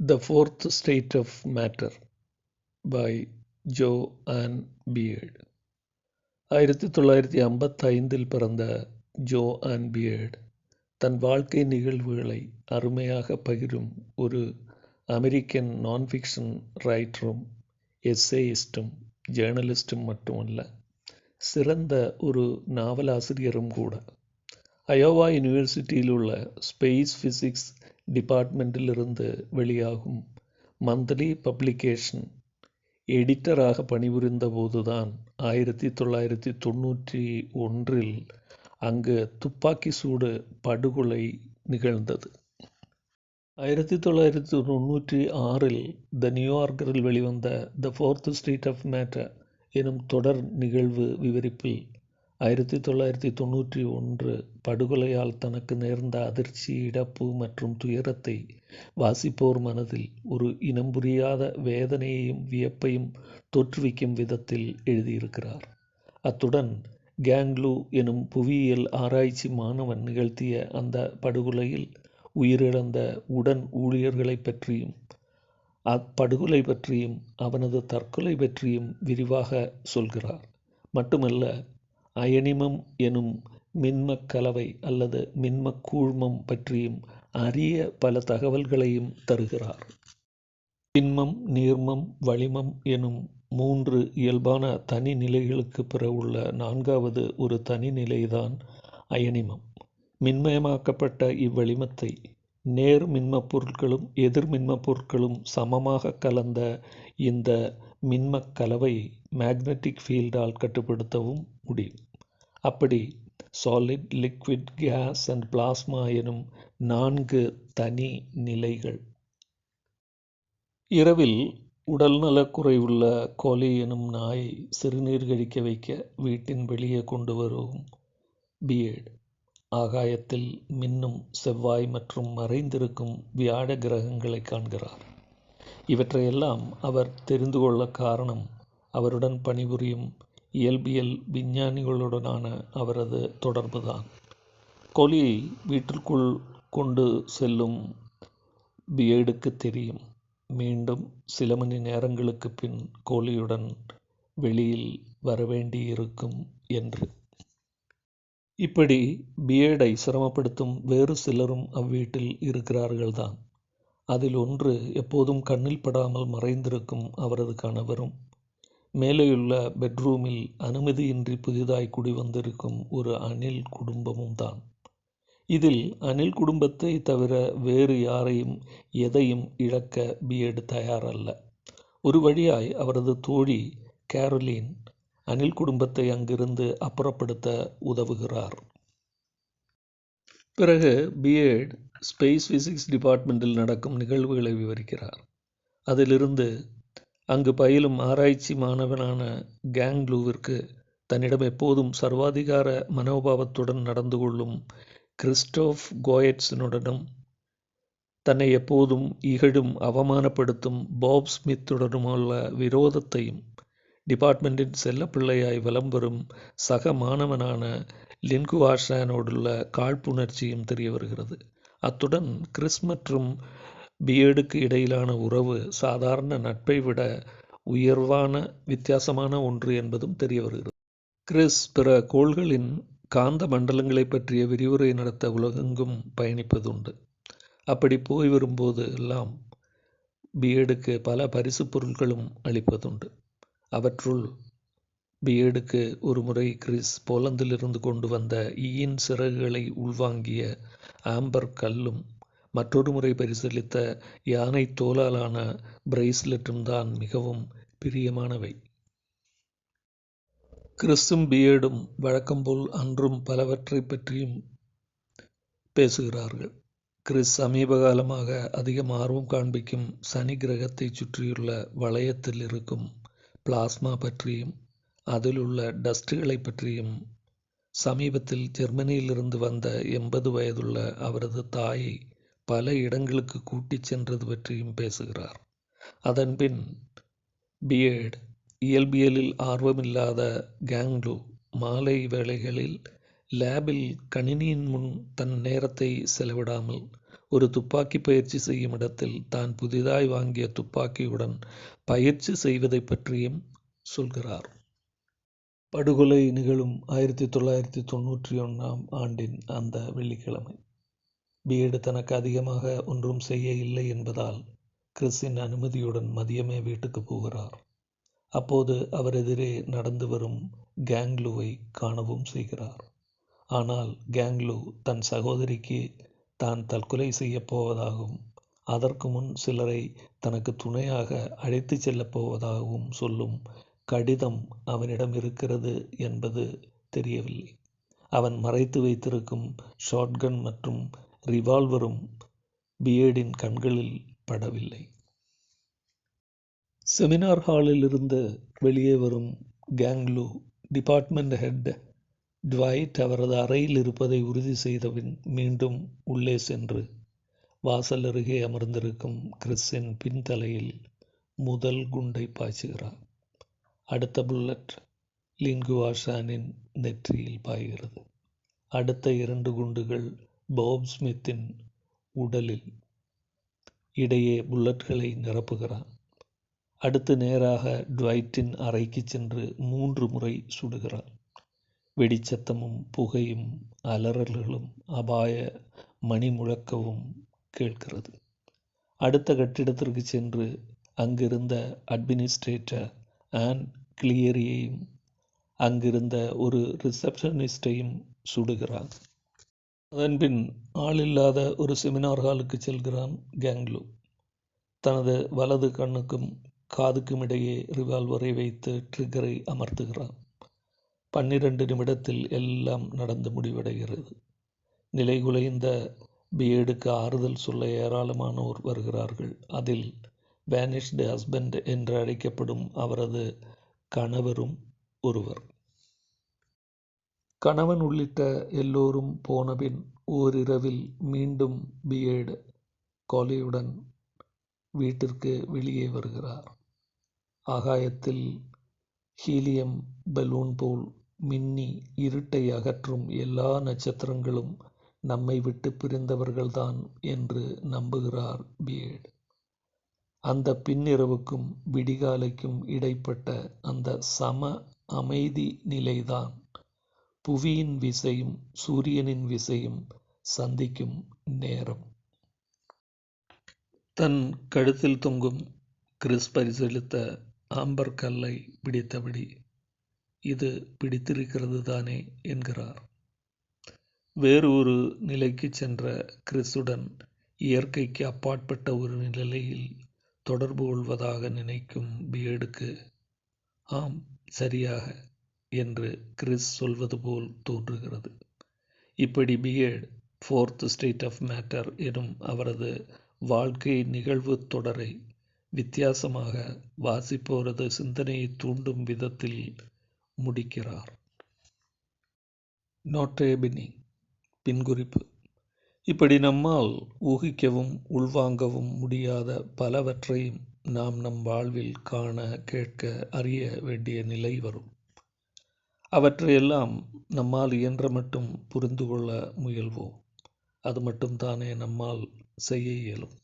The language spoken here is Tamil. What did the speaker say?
The Fourth State of Matter by Jo Ann Beard ஆயிரத்தி தொள்ளாயிரத்தி ஐம்பத்தைந்தில் பிறந்த ஜோ ஆன் பியர்ட் தன் வாழ்க்கை நிகழ்வுகளை அருமையாக பகிரும் ஒரு அமெரிக்கன் நான் ஃபிக்ஷன் ரைட்டரும் எஸ்ஏயிஸ்டும் ஜேர்னலிஸ்டும் மட்டுமல்ல சிறந்த ஒரு நாவலாசிரியரும் கூட அயோவா யூனிவர்சிட்டியில் உள்ள ஸ்பேஸ் ஃபிசிக்ஸ் டிபார்ட்மெண்ட்டிலிருந்து வெளியாகும் மந்த்லி பப்ளிகேஷன் எடிட்டராக பணிபுரிந்த போதுதான் ஆயிரத்தி தொள்ளாயிரத்தி தொண்ணூற்றி ஒன்றில் அங்கு துப்பாக்கி சூடு படுகொலை நிகழ்ந்தது. ஆயிரத்தி தொள்ளாயிரத்தி தொண்ணூற்றி ஆறில் த நியூயார்க்கரில் வெளிவந்த the fourth street of matter எனும் தொடர் நிகழ்வு விவரிப்பில் ஆயிரத்தி தொள்ளாயிரத்தி தொண்ணூற்றி ஒன்று படுகொலையால் தனக்கு நேர்ந்த அதிர்ச்சி இழப்பு மற்றும் துயரத்தை வாசிப்போர் மனதில் ஒரு இனம் புரியாத வேதனையையும் வியப்பையும் தோற்றுவிக்கும் விதத்தில் எழுதியிருக்கிறார். அத்துடன் கேங்லூ எனும் புவியியல் ஆராய்ச்சி மாணவன் நிகழ்த்திய அந்த படுகொலையில் உயிரிழந்த உடன் ஊழியர்களை பற்றியும் அப்படுகொலை பற்றியும் அவனது தற்கொலை பற்றியும் விரிவாக சொல்கிறார். மட்டுமல்ல அயனிமம் எனும் மின்மக் கலவை அல்லது மின்மக் கூழ்மம் பற்றியும் அரிய பல தகவல்களையும் தருகிறார். திண்மம் நீர்மம் வளிமம் எனும் மூன்று இயல்பான தனி நிலைகளுக்கு பிற உள்ள நான்காவது ஒரு தனி நிலைதான் அயனிமம். மின்மயமாக்கப்பட்ட இவ்வளிமத்தை நேர் மின்மப் பொருட்களும் எதிர் மின்மப் பொருட்களும் சமமாக கலந்த இந்த மின்மக் கலவை ஃபீல்டால் கட்டுப்படுத்தவும் முடியும். அப்படி solid liquid gas and plasma எனும் நான்கு தனி நிலைகள். இரவில் உடல் குறைவுள்ள கோலி எனும் நாயை சிறுநீர் கழிக்க வைக்க வீட்டின் வெளியே கொண்டு வரும் பியேட் ஆகாயத்தில் மின்னும் செவ்வாய் மற்றும் மறைந்திருக்கும் வியாழ கிரகங்களை காண்கிறார். இவற்றையெல்லாம் அவர் தெரிந்து கொள்ள காரணம் அவருடன் பணிபுரியும் இயல்பியல் விஞ்ஞானிகளுடனான அவரது தொடர்புதான். கொலி வீட்டிற்குள் கொண்டு செல்லும் பியேடுக்கு தெரியும். மீண்டும் சில மணி நேரங்களுக்கு பின் கோலியுடன் வெளியில் வரவேண்டியிருக்கும் என்று. இப்படி பியேடை சிரமப்படுத்தும் வேறு சிலரும் அவ்வீட்டில் இருக்கிறார்கள்தான். அதில் ஒன்று எப்போதும் கண்ணில் படாமல் மறைந்திருக்கும் அவரது கணவரும் மேலேயுள்ள பெட்ரூமில் அனுமதியின்றி புதிதாய் குடிவந்திருக்கும் ஒரு அணில் குடும்பமும் தான். இதில் அணில் குடும்பத்தை தவிர வேறு யாரையும் எதையும் இழக்க பிஎட் தயாரல்ல. ஒரு வழியாய் அவரது தோழி கேரோலின் அணில் குடும்பத்தை அங்கிருந்து அப்புறப்படுத்த உதவுகிறார். பிறகு பிஎட் ஸ்பேஸ் ஃபிசிக்ஸ் டிபார்ட்மெண்ட்டில் நடக்கும் நிகழ்வுகளை விவரிக்கிறார். அதிலிருந்து அங்கு பயிலும் ஆராய்ச்சி மாணவனான கேங்லூவிற்கு தன்னிடம் எப்போதும் சர்வாதிகார மனோபாவத்துடன் நடந்து கொள்ளும் கிறிஸ்டோஃப் கோயட்ஸனுடனும் தன்னை எப்போதும் இகழும் அவமானப்படுத்தும் பாப் ஸ்மித்துடனுமுள்ள விரோதத்தையும் டிபார்ட்மெண்ட்டின் செல்லப்பிள்ளையாய் வலம் வரும் சக மாணவனான லின்குவாஷானோடுள்ள காழ்ப்புணர்ச்சியும் தெரிய வருகிறது. அத்துடன் கிறிஸ் மற்றும் பியர்டுக்கு இடையிலான உறவு சாதாரண நட்பை விட உயர்வான வித்தியாசமான ஒன்று என்பதும் தெரிய வருகிறது. கிறிஸ் பிற கோள்களின் காந்த மண்டலங்களை பற்றிய விரிவுரை நடத்த உலகெங்கும் பயணிப்பதுண்டு. அப்படி போய் வரும்போது எல்லாம் பியர்டுக்கு பல பரிசு பொருட்களும் அளிப்பதுண்டு. அவற்றுள் பியர்டுக்கு ஒரு முறை கிறிஸ் போலந்திலிருந்து கொண்டு வந்த ஈயின் சிறகுகளை உள்வாங்கிய ஆம்பர் கல்லும் மற்றொரு முறை பரிசளித்த யானை தோலாலான பிரைஸ்லெட்டும் தான் மிகவும் பிரியமானவை. கிறிஸ்தும் பியர்டும் வழக்கம்போல் அன்றும் பலவற்றை பற்றியும் பேசுகிறார்கள். கிறிஸ் சமீப காலமாக அதிகம் ஆர்வம் காண்பிக்கும் சனி கிரகத்தை சுற்றியுள்ள வளையத்தில் இருக்கும் பிளாஸ்மா பற்றியும் அதில் உள்ள டஸ்ட்டுகளை பற்றியும் சமீபத்தில் ஜெர்மனியிலிருந்து வந்த எண்பது வயதுள்ள அவரது தாயை பல இடங்களுக்கு கூட்டிச் சென்றது பற்றியும் பேசுகிறார். அதன்பின் பியர்டு இயல்பியலில் ஆர்வமில்லாத கேங்லூ மாலை வேளைகளில் லேபில் கணினியின் முன் தன் நேரத்தை செலவிடாமல் ஒரு துப்பாக்கி பயிற்சி செய்யும் இடத்தில் தான் புதிதாய் வாங்கிய துப்பாக்கியுடன் பயிற்சி செய்வதைப் பற்றியும் சொல்கிறார். படுகொலை நிகழும் ஆயிரத்தி தொள்ளாயிரத்தி தொண்ணூற்றி ஒன்றாம் ஆண்டின் அந்த வெள்ளிக்கிழமை. பிஎட் தனக்கு அதிகமாக ஒன்றும் செய்ய இல்லை என்பதால் கிறிஸின் அனுமதியுடன் மதியமே வீட்டுக்கு போகிறார். அப்போது அவர் எதிரே நடந்து வரும் கேங்லுவை காணவும் செய்கிறார். ஆனால் கேங்லு தன் சகோதரிக்கு தான் தற்கொலை செய்யப் போவதாகவும் அதற்கு முன் சிலரை தனக்கு துணையாக அழைத்துச் செல்லப் போவதாகவும் சொல்லும் கடிதம் அவனிடம் இருக்கிறது என்பது தெரியவில்லை. அவன் மறைத்து வைத்திருக்கும் ஷாட்கன் மற்றும் ரிவால்வரும் பியேடின் கண்களில் படவில்லை. செமினார் ஹாலில் இருந்து வெளியே வரும் கேங்லூ டிபார்ட்மெண்ட் ஹெட் ட்வைட் அவரது அறையில் இருப்பதை உறுதி செய்தபின் மீண்டும் உள்ளே சென்று வாசல் அருகே அமர்ந்திருக்கும் கிறிஸின் பின்தலையில் முதல் குண்டை பாய்ச்சுகிறார். அடுத்த புல்லட் லிங்குவாஷானின் நெற்றியில் பாய்கிறது. அடுத்த இரண்டு குண்டுகள் பாப் ஸ்மித்தின் உடலில் இடையே புல்லட்களை நிரப்புகிறான். அடுத்து நேராக ட்வைட்டின் அறைக்கு சென்று மூன்று முறை சுடுகிறான். வெடிச்சத்தமும் புகையும் அலறல்களும் அபாய மணி முழக்கவும் கேட்கிறது. அடுத்த கட்டிடத்திற்கு சென்று அங்கிருந்த அட்மினிஸ்ட்ரேட்டர் ஆன் கிளியரியையும் அங்கிருந்த ஒரு ரிசப்ஷனிஸ்டையும் சுடுகிறான். அதன்பின் ஆளில்லாத ஒரு செமினார் ஹாலுக்கு செல்கிறான் கேங்லு தனது வலது கண்ணுக்கும் காதுக்கும் இடையே ரிவால்வரை வைத்து ட்ரிகரை அமர்த்துகிறான். பன்னிரண்டு நிமிடத்தில் எல்லாம் நடந்து முடிவடைகிறது. நிலைகுலைந்த பியேடுக்கு ஆறுதல் சொல்ல ஏராளமானோர் வருகிறார்கள். அதில் வேனிஷ்டு ஹஸ்பண்ட் என்று அழைக்கப்படும் அவரது கணவரும் ஒருவர். கணவன் உள்ளிட்ட எல்லோரும் போனபின் ஓரிரவில் மீண்டும் பியர்டு கொலையுடன் வீட்டிற்கு வெளியே வருகிறார். ஆகாயத்தில் ஹீலியம் பலூன் போல் மின்னி இருட்டை அகற்றும் எல்லா நட்சத்திரங்களும் நம்மை விட்டு பிரிந்தவர்கள்தான் என்று நம்புகிறார் பியர்டு அந்த பின்னிரவுக்கும் விடிகாலைக்கும் இடைப்பட்ட அந்த சம அமைதி நிலைதான் புவியின் விசையும் சூரியனின் விசையும் சந்திக்கும் நேரம். தன் கழுத்தில் தொங்கும் கிறிஸ் பரிசளித்த ஆம்பர் கல்லை பிடித்தபடி இது பிடித்திருக்கிறது தானே என்கிறார். வேறு ஒரு நிலைக்கு சென்ற கிறிஸுடன் இயற்கைக்கு அப்பாற்பட்ட ஒரு நிலையில் தொடர்பு கொள்வதாக நினைக்கும் பியேடுக்கு ஆம் சரியாக. என்று கிறிஸ் சொல்வது போல் தோன்றுகிறது. இப்படி பிஎட் ஃபோர்த் ஸ்டேட் ஆஃப் மேட்டர் எனும் அவரது வாழ்க்கை நிகழ்வு தொடரை வித்தியாசமாக வாசிப்போரது சிந்தனையை தூண்டும் விதத்தில் முடிக்கிறார். நோட்டேபினி பின்குறிப்பு. இப்படி நம்மால் ஊகிக்கவும் உள்வாங்கவும் முடியாத பலவற்றையும் நாம் நம் வாழ்வில் காண கேட்க அறிய வேண்டிய நிலை வரும். அவற்றையெல்லாம் நம்மால் இயன்ற மட்டும் புரிந்து கொள்ள முயல்வோம். அது மட்டும் தானே நம்மால் செய்ய இயலும்.